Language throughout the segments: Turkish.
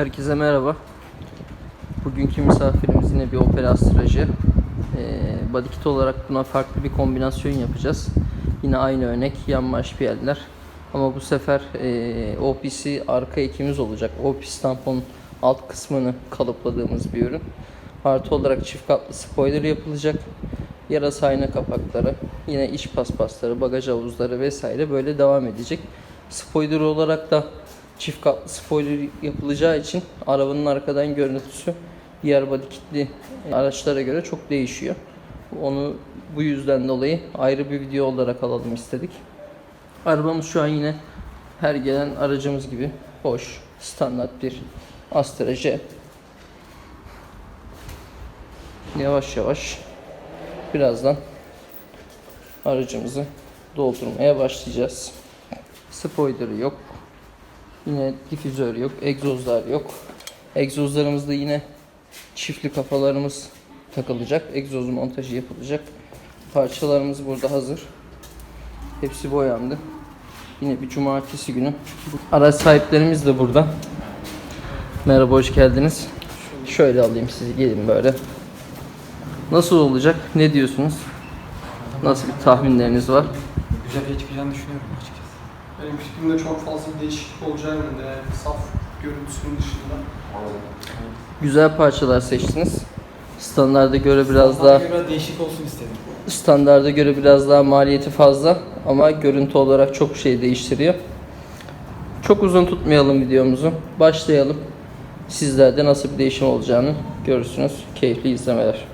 Herkese merhaba. Bugünkü misafirimiz yine bir opera astrajı. Ee, body kit olarak buna farklı bir kombinasyon yapacağız. Yine aynı örnek yanmaş piyadeler. Ama bu sefer e, OPC arka ekimiz olacak. OPC tampon alt kısmını kalıpladığımız bir ürün. Artı olarak çift katlı spoiler yapılacak. Yarasa ayna kapakları, yine iç paspasları, bagaj havuzları vesaire böyle devam edecek. Spoiler olarak da çift katlı spoiler yapılacağı için arabanın arkadan görüntüsü diğer body kitli araçlara göre çok değişiyor. Onu bu yüzden dolayı ayrı bir video olarak alalım istedik. Arabamız şu an yine her gelen aracımız gibi hoş, standart bir Astra J. Yavaş yavaş birazdan aracımızı doldurmaya başlayacağız. Spoiler'ı yok. Yine difüzör yok, egzozlar yok. Egzozlarımızda yine çiftli kafalarımız takılacak. Egzoz montajı yapılacak. Parçalarımız burada hazır. Hepsi boyandı. Yine bir cumartesi günü. Araç sahiplerimiz de burada. Merhaba, hoş geldiniz. Şöyle alayım sizi, gelin böyle. Nasıl olacak? Ne diyorsunuz? Nasıl bir tahminleriniz var? Güzel bir çıkacağını düşünüyorum açıkçası. Benim fikrimde çok fazla bir değişiklik olacağı yönünde yani saf görüntüsünün dışında. Güzel parçalar seçtiniz. Standarda göre biraz daha göre değişik olsun istedim. standarda göre biraz daha maliyeti fazla ama görüntü olarak çok şey değiştiriyor. Çok uzun tutmayalım videomuzu. Başlayalım. Sizlerde nasıl bir değişim olacağını görürsünüz. Keyifli izlemeler.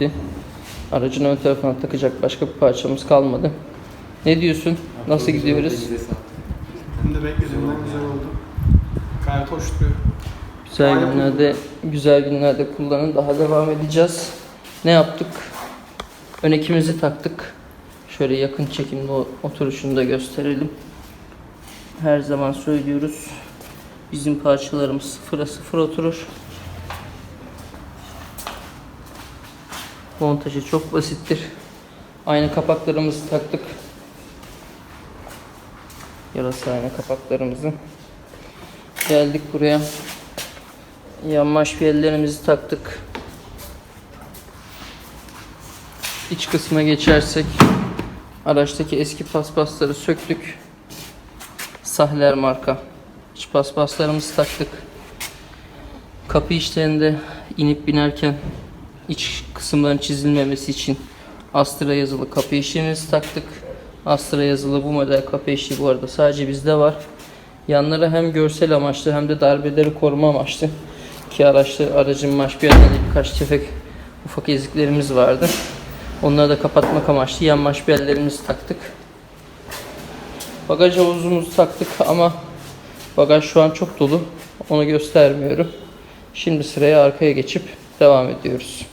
Bitti. Aracın ön tarafına takacak başka bir parçamız kalmadı. Ne diyorsun? Nasıl gidiyoruz? Hem de beklediğimden güzel oldu. Gayet hoş duruyor. Güzel Aynen. günlerde, güzel günlerde kullanın. Daha devam edeceğiz. Ne yaptık? Ön ekimizi taktık. Şöyle yakın çekimli o- oturuşunu da gösterelim. Her zaman söylüyoruz. Bizim parçalarımız sıfıra sıfır oturur. Montajı çok basittir. Aynı kapaklarımızı taktık. Yarası aynı kapaklarımızı. Geldik buraya. Yanmaş yerlerimizi taktık. İç kısma geçersek araçtaki eski paspasları söktük. Sahler marka. İç paspaslarımızı taktık. Kapı içlerinde inip binerken iç kısımların çizilmemesi için Astra yazılı kapı işimizi taktık. Astra yazılı bu model kapı işi bu arada sadece bizde var. Yanlara hem görsel amaçlı hem de darbeleri koruma amaçlı ki araçlı aracın maş bir yerlerinde birkaç tefek ufak eziklerimiz vardı. Onları da kapatmak amaçlı yan maş bir yerlerimizi taktık. Bagaj havuzumuzu taktık ama bagaj şu an çok dolu. Onu göstermiyorum. Şimdi sıraya arkaya geçip devam ediyoruz.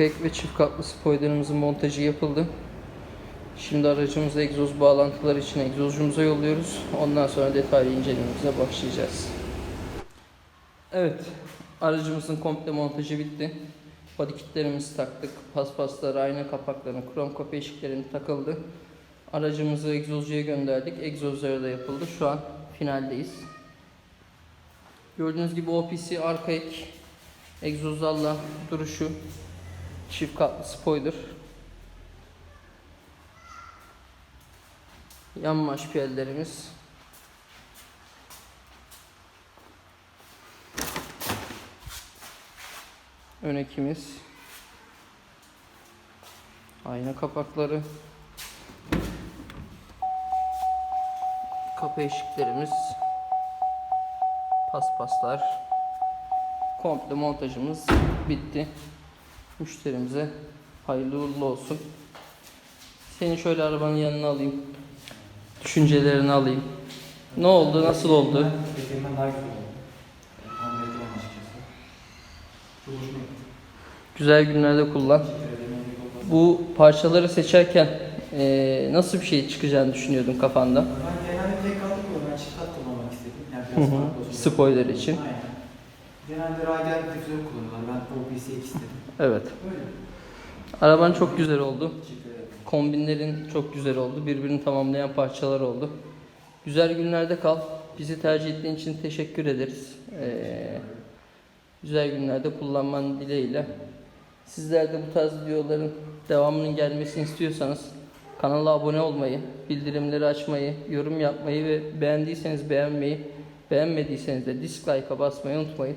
Arka ek ve çift katlı spoilerımızın montajı yapıldı. Şimdi aracımızı egzoz bağlantıları için egzozcumuza yolluyoruz. Ondan sonra detaylı incelememize başlayacağız. Evet, aracımızın komple montajı bitti. Body kitlerimizi taktık. Paspaslar, ayna kapaklarını, krom kapı eşiklerini takıldı. Aracımızı egzozcuya gönderdik. Egzozları da yapıldı. Şu an finaldeyiz. Gördüğünüz gibi OPC arka ek, egzozlarla duruşu, çift katlı spoiler. Yan maşpiyellerimiz. Ön ekimiz. Ayna kapakları. Kapı eşiklerimiz. Paspaslar. Komple montajımız bitti. Müşterimize hayırlı uğurlu olsun. Seni şöyle arabanın yanına alayım. Düşüncelerini alayım. Ne oldu? Nasıl oldu? Daha güzel oldu. Tahmin ettim açıkçası. Çok hoşuma gitti. Güzel günlerde kullan. Bu parçaları seçerken eee, nasıl bir şey çıkacağını düşünüyordun kafanda? Ben genelde tek katlı kullanıyorum. Ben çift kat kullanmak istedim. Yani Hı biraz hı. farklı olsun. Spoiler için. Aynen. Genelde radyal difüzör kullanıyorlar. Ben OPC istedim. Evet. Öyle. Araban çok güzel oldu. Kombinlerin çok güzel oldu. Birbirini tamamlayan parçalar oldu. Güzel günlerde kal. Bizi tercih ettiğin için teşekkür ederiz. Ee, güzel günlerde kullanman dileğiyle. Sizler de bu tarz videoların devamının gelmesini istiyorsanız kanala abone olmayı, bildirimleri açmayı, yorum yapmayı ve beğendiyseniz beğenmeyi, beğenmediyseniz de dislike'a basmayı unutmayın.